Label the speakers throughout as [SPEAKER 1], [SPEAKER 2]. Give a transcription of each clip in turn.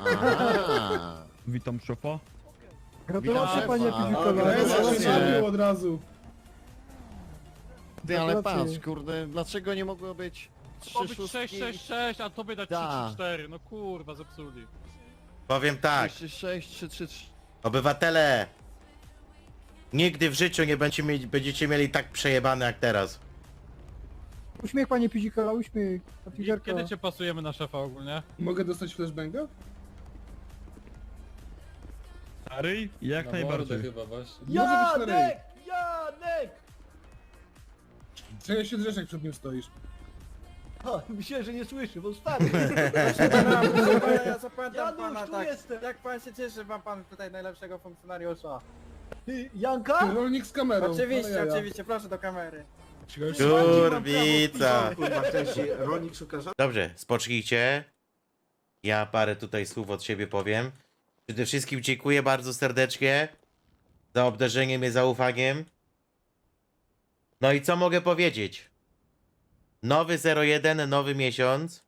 [SPEAKER 1] Aha.
[SPEAKER 2] Witam szefa.
[SPEAKER 3] Gratulacje
[SPEAKER 1] Witam
[SPEAKER 3] panie
[SPEAKER 1] szefa. Gratulacje.
[SPEAKER 3] Od razu.
[SPEAKER 1] Ty, ale patrz, kurde, dlaczego nie mogło być trzy
[SPEAKER 4] Ma być
[SPEAKER 1] szóstki?
[SPEAKER 4] 666, a tobie dać
[SPEAKER 1] Da.
[SPEAKER 4] 334, no kurwa, zepsuli.
[SPEAKER 5] Powiem tak,
[SPEAKER 1] 3, 6, 3, 3, 3.
[SPEAKER 5] obywatele, nigdy w życiu nie będziecie mieli, będziecie mieli tak przejebane jak teraz.
[SPEAKER 3] Uśmiech panie Piwikowa, uśmiech. Na
[SPEAKER 4] kiedy cię pasujemy na szefa ogólnie?
[SPEAKER 6] Mogę dostać flashbanga?
[SPEAKER 2] Stary? Jak najbardziej.
[SPEAKER 6] chyba właśnie. Może być na ryj.
[SPEAKER 7] Janek!
[SPEAKER 6] Czego się drzesz jak przed nim stoisz?
[SPEAKER 7] O, myślałem, że nie słyszy, bo stary.
[SPEAKER 8] Ja zapamiętam
[SPEAKER 7] Janusz,
[SPEAKER 8] pana
[SPEAKER 7] tu
[SPEAKER 8] tak.
[SPEAKER 7] jestem.
[SPEAKER 8] Jak pan się cieszy, ma pan tutaj najlepszego funkcjonariusza.
[SPEAKER 7] Ty, Janka?
[SPEAKER 6] rolnik z kamerą.
[SPEAKER 8] Oczywiście,
[SPEAKER 6] ale jaja.
[SPEAKER 8] oczywiście, proszę do kamery.
[SPEAKER 5] Kurwica.
[SPEAKER 7] Kurwa, szuka.
[SPEAKER 5] Dobrze, spocznijcie. Ja parę tutaj słów od siebie powiem. Przede wszystkim dziękuję bardzo serdecznie za obdarzenie mnie zaufaniem. No i co mogę powiedzieć? Nowy 01, nowy miesiąc.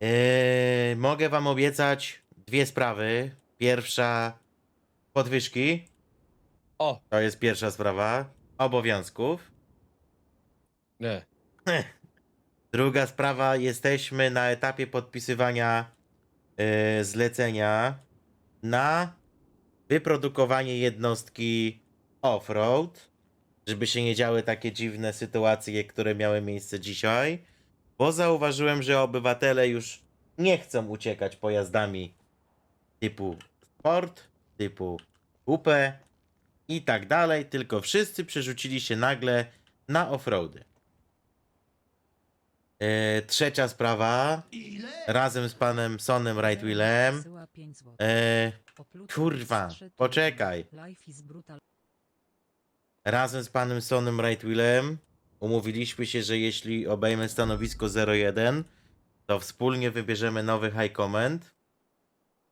[SPEAKER 5] Yy, mogę wam obiecać dwie sprawy. Pierwsza podwyżki.
[SPEAKER 9] O.
[SPEAKER 5] To jest pierwsza sprawa. Obowiązków.
[SPEAKER 9] Nie.
[SPEAKER 5] Druga sprawa, jesteśmy na etapie podpisywania e, zlecenia na wyprodukowanie jednostki off-road, żeby się nie działy takie dziwne sytuacje, które miały miejsce dzisiaj, bo zauważyłem, że obywatele już nie chcą uciekać pojazdami typu sport, typu kupę i tak dalej, tylko wszyscy przerzucili się nagle na offroady. E, trzecia sprawa. Razem z panem Sonem Rightwheelem. E, kurwa, poczekaj. razem z panem Sonem Rightwheelem umówiliśmy się, że jeśli obejmę stanowisko 01, to wspólnie wybierzemy nowy High Command.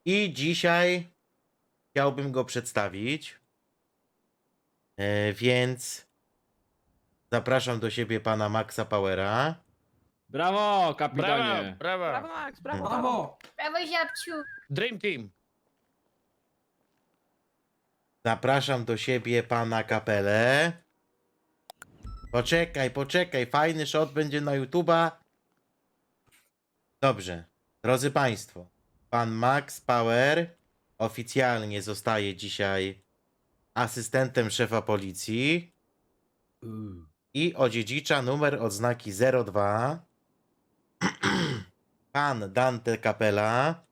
[SPEAKER 5] I dzisiaj chciałbym go przedstawić. E, więc zapraszam do siebie pana Maxa Powera.
[SPEAKER 9] Brawo, kapitanie.
[SPEAKER 4] brawo.
[SPEAKER 8] Brawo, Max, brawo.
[SPEAKER 3] Brawo.
[SPEAKER 10] Brawo, ziapciu!
[SPEAKER 9] Dream Team.
[SPEAKER 5] Zapraszam do siebie pana kapelę. Poczekaj, poczekaj, fajny shot będzie na YouTube'a. Dobrze, drodzy państwo, pan Max Power oficjalnie zostaje dzisiaj asystentem szefa policji i odziedzicza numer odznaki 02. pan Dante Capella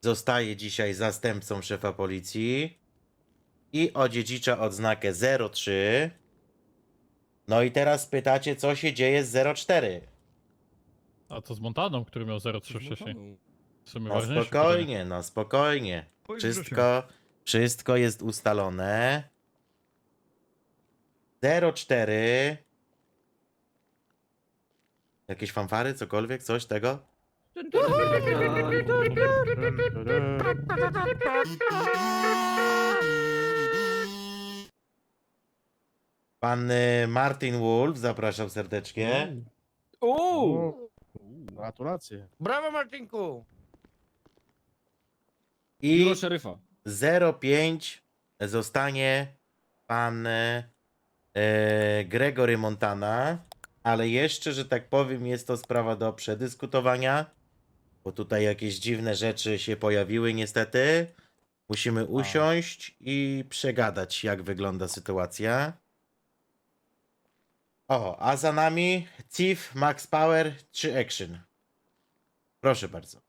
[SPEAKER 5] zostaje dzisiaj zastępcą szefa policji i odziedzicza odznakę 03. No i teraz pytacie, co się dzieje z 04.
[SPEAKER 4] A co z Montaną, który miał 0,3 wcześniej? W sumie
[SPEAKER 5] No
[SPEAKER 4] ważniejsze
[SPEAKER 5] spokojnie, no spokojnie. Wszystko, wszystko jest ustalone. 04. Jakieś fanfary, cokolwiek, coś tego? Pan y, Martin Wolf, zapraszam serdecznie.
[SPEAKER 9] Uuu.
[SPEAKER 2] Gratulacje.
[SPEAKER 9] Brawo, Martinku.
[SPEAKER 5] I
[SPEAKER 9] Biuro szeryfa.
[SPEAKER 5] 05 zostanie pan e, e, Gregory Montana, ale jeszcze, że tak powiem, jest to sprawa do przedyskutowania, bo tutaj jakieś dziwne rzeczy się pojawiły niestety. Musimy usiąść i przegadać, jak wygląda sytuacja. O, a za nami Chief Max Power 3 Action. Proszę bardzo.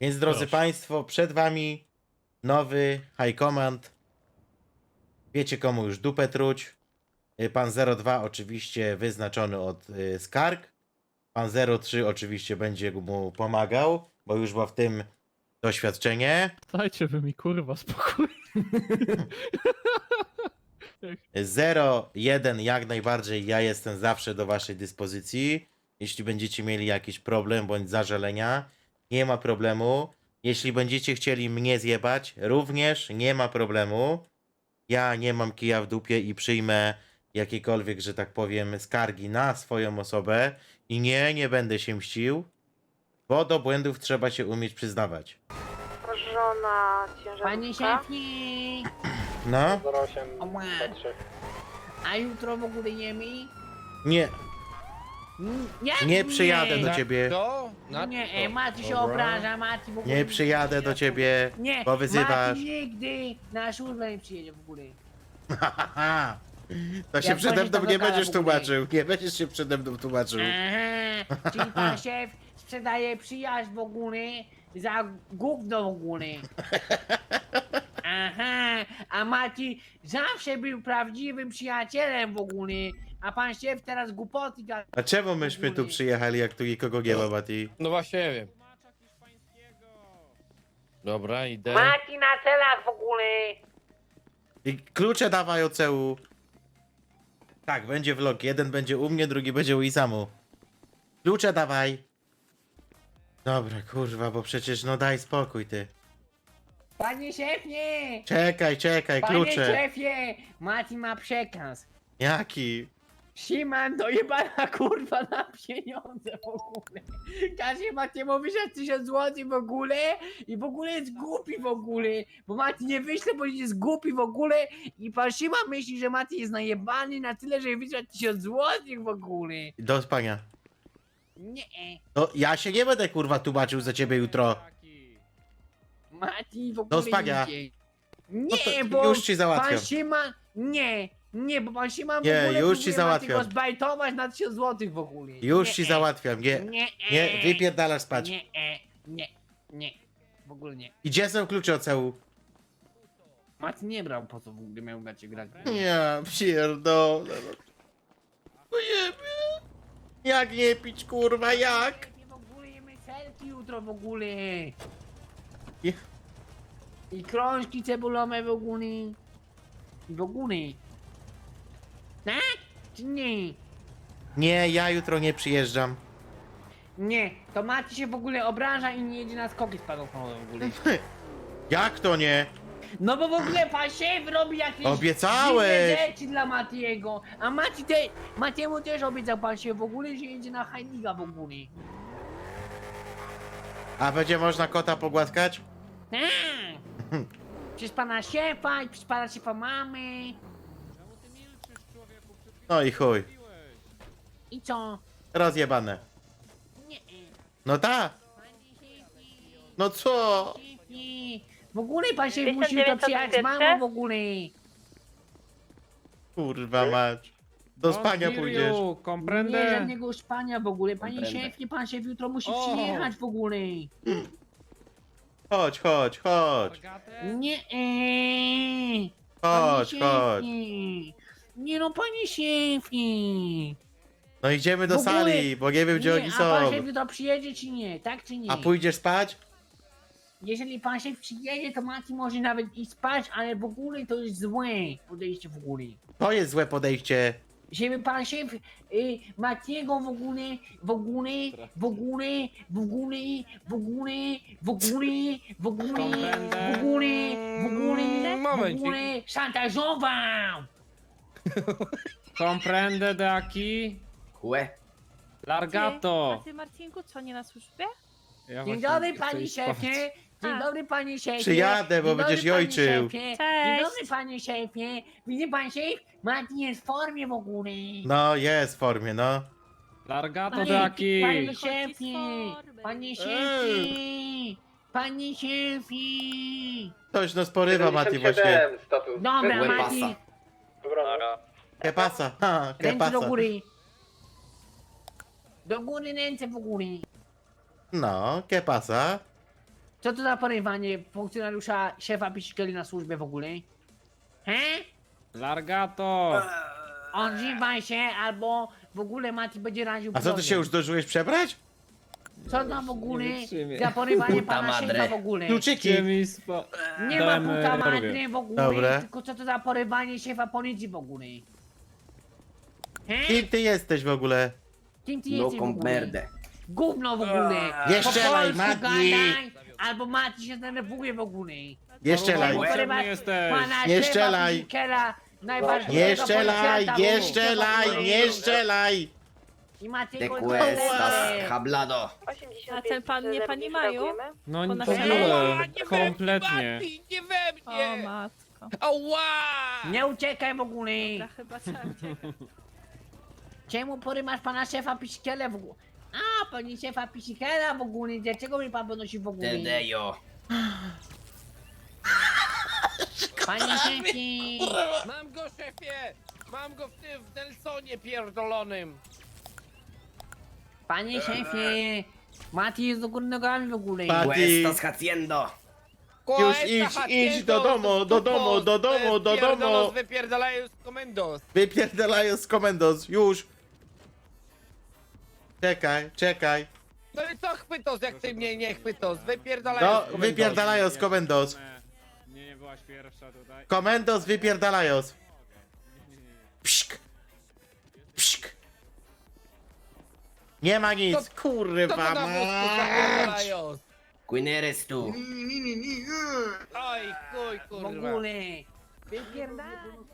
[SPEAKER 5] Więc drodzy
[SPEAKER 4] Proszę.
[SPEAKER 5] Państwo, przed Wami nowy High Command. Wiecie komu już dupę truć. Y, Pan 02 oczywiście wyznaczony od y, skarg. Pan 03 oczywiście będzie mu pomagał, bo już ma w tym doświadczenie.
[SPEAKER 4] Dajcie wy mi kurwa spokój.
[SPEAKER 5] 01 jak najbardziej ja jestem zawsze do waszej dyspozycji. Jeśli będziecie mieli jakiś problem bądź zażalenia, nie ma problemu. Jeśli będziecie chcieli mnie zjebać, również nie ma problemu. Ja nie mam kija w dupie i przyjmę jakiekolwiek, że tak powiem, skargi na swoją osobę i nie, nie będę się mścił. Bo do błędów trzeba się umieć przyznawać.
[SPEAKER 10] Żona ciężarówka.
[SPEAKER 11] Panie szefie!
[SPEAKER 5] No,
[SPEAKER 11] Ała. A jutro w ogóle
[SPEAKER 5] nie,
[SPEAKER 11] Mm, Jak
[SPEAKER 5] nie przyjadę do ciebie.
[SPEAKER 9] to? Na
[SPEAKER 11] Nie, e. Mati się
[SPEAKER 9] Dobra.
[SPEAKER 11] obraża, Mati w ogóle
[SPEAKER 5] Nie przyjadę do ciebie,
[SPEAKER 11] Nie,
[SPEAKER 5] bo wyzywasz.
[SPEAKER 11] Mati nigdy na służbę nie przyjedzie w ogóle.
[SPEAKER 5] Haha. To się
[SPEAKER 11] Jak
[SPEAKER 5] przede mną
[SPEAKER 11] do
[SPEAKER 5] nie będziesz tłumaczył. Nie będziesz się przede mną tłumaczył.
[SPEAKER 11] Aha, czyli pan szef sprzedaje przyjaźń w ogóle za gówno w ogóle. Aha, a Mati zawsze był prawdziwym przyjacielem w ogóle, a pan szef teraz głupoty gada.
[SPEAKER 5] A czemu myśmy tu przyjechali, jak tu nikogo nie ma, Mati?
[SPEAKER 9] No właśnie nie wiem. Dobra, idę.
[SPEAKER 11] Mati na celach w ogóle.
[SPEAKER 5] I klucze dawaj OCU. Tak, będzie vlog. Jeden będzie u mnie, drugi będzie u Isamu. Klucze dawaj. Dobra, kurwa, bo przecież no daj spokój ty.
[SPEAKER 11] Panie szefie!
[SPEAKER 5] Czekaj, czekaj,
[SPEAKER 11] Panie
[SPEAKER 5] klucze.
[SPEAKER 11] szefie! Mati ma przekaz.
[SPEAKER 5] Jaki?
[SPEAKER 11] Siman dojebana kurwa na pieniądze w ogóle. Każe Matiemu wyszedł 1000 zł w ogóle i w ogóle jest głupi w ogóle. Bo Mati nie wyśle, bo jest głupi w ogóle i pan Szyman myśli, że Mati jest najebany na tyle, że wysłać 1000 zł w ogóle.
[SPEAKER 5] Do spania.
[SPEAKER 11] Nie,
[SPEAKER 5] No, ja się nie będę kurwa tłumaczył za ciebie jutro.
[SPEAKER 11] Mati w
[SPEAKER 5] Do
[SPEAKER 11] ogóle
[SPEAKER 5] spania.
[SPEAKER 11] idzie.
[SPEAKER 5] No to
[SPEAKER 11] Nie, bo
[SPEAKER 5] już ci załatwiam.
[SPEAKER 11] pan Szyman, nie, nie, bo pan Szyman
[SPEAKER 5] Nie,
[SPEAKER 11] w ogóle
[SPEAKER 5] już ci załatwiam.
[SPEAKER 11] Zbajtować na 1000 zł w ogóle.
[SPEAKER 5] Już
[SPEAKER 11] Nie,
[SPEAKER 5] ci załatwiam. Nie,
[SPEAKER 11] Nie,
[SPEAKER 5] nie, wypierdalasz spać.
[SPEAKER 11] Nie, e, nie, nie, w ogóle nie.
[SPEAKER 5] I gdzie są klucze OCU?
[SPEAKER 11] Mati nie brał, po co w ogóle miał gacie grać.
[SPEAKER 5] Ja pierdolę. no. Ojebie. Jak nie pić, kurwa, jak?
[SPEAKER 11] Nie w ogóle jemy serki jutro w ogóle.
[SPEAKER 5] I-
[SPEAKER 11] I krążki cebulowe w ogóle. I w ogóle. Tak? Czy nie?
[SPEAKER 5] Nie, ja jutro nie przyjeżdżam.
[SPEAKER 11] Nie, to Mati się w ogóle obraża i nie jedzie na skoki spadochronowe w ogóle.
[SPEAKER 5] Jak to nie?
[SPEAKER 11] No bo w ogóle pan szef robi jakieś
[SPEAKER 5] Obiecałeś!
[SPEAKER 11] dziwne rzeczy dla Matiego. A Mati te, Matiemu też obiecał pan szef w ogóle, że jedzie na Heinliga w ogóle.
[SPEAKER 5] A będzie można kota pogłaskać?
[SPEAKER 11] Tak! Przez pana szefa i przez pana szefa mamy.
[SPEAKER 5] No i chuj.
[SPEAKER 11] I co?
[SPEAKER 5] Rozjebane.
[SPEAKER 11] Nie.
[SPEAKER 5] No tak.
[SPEAKER 11] Panie szefie,
[SPEAKER 5] No co?
[SPEAKER 11] W ogóle pan szef musi to
[SPEAKER 10] 1921?
[SPEAKER 11] przyjechać z mamą w ogóle.
[SPEAKER 5] Kurwa mać. Do spania pójdziesz.
[SPEAKER 11] Nie żadnego spania w ogóle. Panie
[SPEAKER 8] Comprende.
[SPEAKER 11] szefie, pan szef jutro musi
[SPEAKER 8] O.
[SPEAKER 11] przyjechać w ogóle.
[SPEAKER 5] Chodź, chodź, chodź.
[SPEAKER 11] Nie. Eee.
[SPEAKER 5] Chodź,
[SPEAKER 11] Panie
[SPEAKER 5] chodź.
[SPEAKER 11] Nie no, panie szefie.
[SPEAKER 5] No idziemy do
[SPEAKER 11] W ogóle-
[SPEAKER 5] sali, bo nie wiem gdzie oni
[SPEAKER 11] a pan
[SPEAKER 5] są.
[SPEAKER 11] szef jutro przyjedzie czy nie? Tak czy nie?
[SPEAKER 5] A pójdziesz spać?
[SPEAKER 11] Jeżeli pan szef przyjedzie, to Mati może nawet i spać, ale w ogóle to jest złe podejście w ogóle.
[SPEAKER 5] To jest złe podejście.
[SPEAKER 11] Żeby pan szef y, Matiego w ogóle, w ogóle, w ogóle, w ogóle, w ogóle, w ogóle, w ogóle, w ogóle, w ogóle, w
[SPEAKER 9] Momencik.
[SPEAKER 11] ogóle szantażował!
[SPEAKER 8] Comprende de aquí.
[SPEAKER 7] Chłe.
[SPEAKER 8] Largato.
[SPEAKER 10] A ty Marcinku, co nie na służbie?
[SPEAKER 8] Ja
[SPEAKER 11] Dzień
[SPEAKER 8] właśnie
[SPEAKER 11] dobry
[SPEAKER 8] chcę
[SPEAKER 11] panie
[SPEAKER 8] iść
[SPEAKER 11] szefie! Dzień
[SPEAKER 10] A.
[SPEAKER 11] dobry panie szefie!
[SPEAKER 5] Przyjadę, bo
[SPEAKER 11] Dzień
[SPEAKER 5] będziesz
[SPEAKER 11] dobry, panie
[SPEAKER 5] jojczył.
[SPEAKER 11] szefie. Dzień
[SPEAKER 10] Cześć.
[SPEAKER 11] dobry panie szefie! Widzi pan szef? Mati jest w formie w ogóle!
[SPEAKER 5] No, jest w formie, no.
[SPEAKER 8] Largato de aquí.
[SPEAKER 11] Panie szefie! Panie szefie! Panie szefie!
[SPEAKER 5] Ktoś nos porywa, Mati, właśnie.
[SPEAKER 11] Dobra, Mati,
[SPEAKER 5] Que pasa? Ha, que
[SPEAKER 11] ręce do
[SPEAKER 5] pasa?
[SPEAKER 11] góry! Do góry ręce w góry!
[SPEAKER 5] No, que pasa?
[SPEAKER 11] Co to za porywanie funkcjonariusza szefa Pisikeli na służbie w ogóle? He?
[SPEAKER 8] Largato.
[SPEAKER 11] Odzywaj się, albo w ogóle Mati będzie raził
[SPEAKER 5] A co, ty się już zdążyłeś przebrać?
[SPEAKER 11] Co to w ogóle
[SPEAKER 8] Nie wytrzymie.
[SPEAKER 11] za porywanie pana szefa w ogóle?
[SPEAKER 5] Kluczyki.
[SPEAKER 8] Gdzie mi spa...
[SPEAKER 11] Nie ma
[SPEAKER 8] Dałem,
[SPEAKER 11] puta
[SPEAKER 8] e,
[SPEAKER 11] madry w ogóle,
[SPEAKER 5] Dobra.
[SPEAKER 11] tylko co to za porywanie szefa policji w ogóle? He?
[SPEAKER 5] Kim ty jesteś w ogóle?
[SPEAKER 11] Kim ty jesteś w ogóle? Gówno w ogóle!
[SPEAKER 5] Nie
[SPEAKER 11] Po
[SPEAKER 5] strzelaj,
[SPEAKER 11] polsku
[SPEAKER 5] Mati!
[SPEAKER 11] gadaj, Albo Mati się denerwuje w ogóle!
[SPEAKER 5] Nie strzelaj.
[SPEAKER 11] Albo porywać
[SPEAKER 8] Potrzebny jesteś.
[SPEAKER 11] Pana
[SPEAKER 5] Nie
[SPEAKER 11] szefa
[SPEAKER 5] strzelaj.
[SPEAKER 11] Pisikela, najbardziej
[SPEAKER 5] Nie strzelaj, nie strzelaj, nie strzelaj!
[SPEAKER 11] I macie
[SPEAKER 7] Te
[SPEAKER 11] go
[SPEAKER 7] questas, hablado.
[SPEAKER 10] 85 A ten pan nie pani Maju?
[SPEAKER 8] No
[SPEAKER 10] Po
[SPEAKER 8] nie w ogóle, kompletnie.
[SPEAKER 9] Nie we
[SPEAKER 10] O matko.
[SPEAKER 9] Ała!
[SPEAKER 11] Nie uciekaj w ogóle!
[SPEAKER 10] Dobra, chyba trzeba uciekać.
[SPEAKER 11] Czemu porymasz pana szefa Pisikela w ogóle? A, pani szefa Pisikela w ogóle, dlaczego mi pan podnosi w ogóle?
[SPEAKER 7] Dedejo.
[SPEAKER 11] Panie szefie!
[SPEAKER 9] Mam go, szefie! Mam go w tym, w Nelsonie pierdolonym!
[SPEAKER 11] Panie szefie! Mati jest do góry nogami w ogóle.
[SPEAKER 5] Mati,
[SPEAKER 7] haciendo.
[SPEAKER 5] Już idź, idź do domu, do domu, do domu, do domu.
[SPEAKER 9] Wypierdalają z komendos!
[SPEAKER 5] wypierdalają z komendos, już. Czekaj, czekaj.
[SPEAKER 9] No i co chwytos, jak ty mnie nie chwytos? Wypierdalają
[SPEAKER 5] No,
[SPEAKER 9] z komendos!
[SPEAKER 5] wypierdalają z komendos.
[SPEAKER 8] Nie, nie byłaś pierwsza tutaj.
[SPEAKER 5] Komendos wypierdalają. Nie ma nic, kurwa
[SPEAKER 9] to na wózku zapierdalają?
[SPEAKER 7] Queen eres tu.
[SPEAKER 9] Oj,
[SPEAKER 11] W
[SPEAKER 9] kurwa.
[SPEAKER 11] Wypierdalaj.